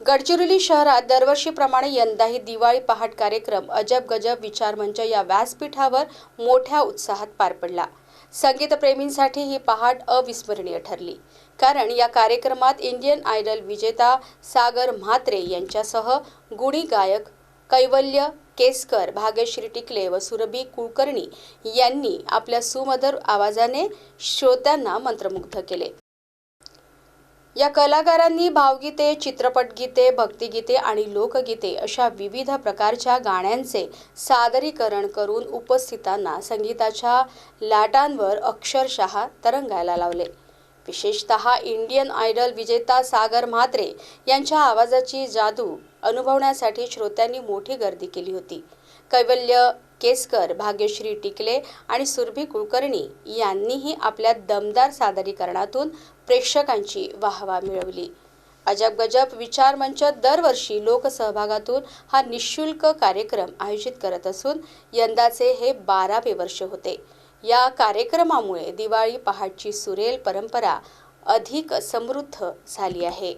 गडचिरोली शहरात दरवर्षीप्रमाणे यंदाही दिवाळी पहाट कार्यक्रम अजब गजब विचारमंच या व्यासपीठावर मोठ्या उत्साहात पार पडला. संगीतप्रेमींसाठी ही पहाट अविस्मरणीय ठरली. कारण या कार्यक्रमात इंडियन आयडल विजेता सागर म्हात्रे यांच्यासह गुणी गायक कैवल्य केसकर भाग्यश्री टिकले व सुरभी कुलकर्णी यांनी आपल्या सुमधुर आवाजाने श्रोत्यांना मंत्रमुग्ध केले. या कलाकारांनी भावगीते चित्रपटगीते भक्तिगीते आणि लोकगीते अशा विविध प्रकारच्या गाण्यांचे सादरीकरण करून उपस्थितांना संगीताच्या लाटांवर अक्षरशः तरंगायला लावले. विशेषतः इंडियन आयडल विजेता सागर म्हात्रे यांच्या आवाजाची जादू अनुभवण्यासाठी श्रोत्यांनी मोठी गर्दी केली होती. कैवल्य केसकर भाग्यश्री टिकले आणि सुरभी कुलकर्णी यांनीही आपल्या दमदार सादरीकरणातून प्रेक्षकांची वाहवा मिळवली. अजब गजब विचार मंच दरवर्षी लोकसहभागातून हा निशुल्क कार्यक्रम आयोजित करत असून यंदाचे हे बारावे वर्ष होते. या कार्यक्रमामुळे दिवाळी पहाटची सुरेल परंपरा अधिक समृद्ध झाली आहे.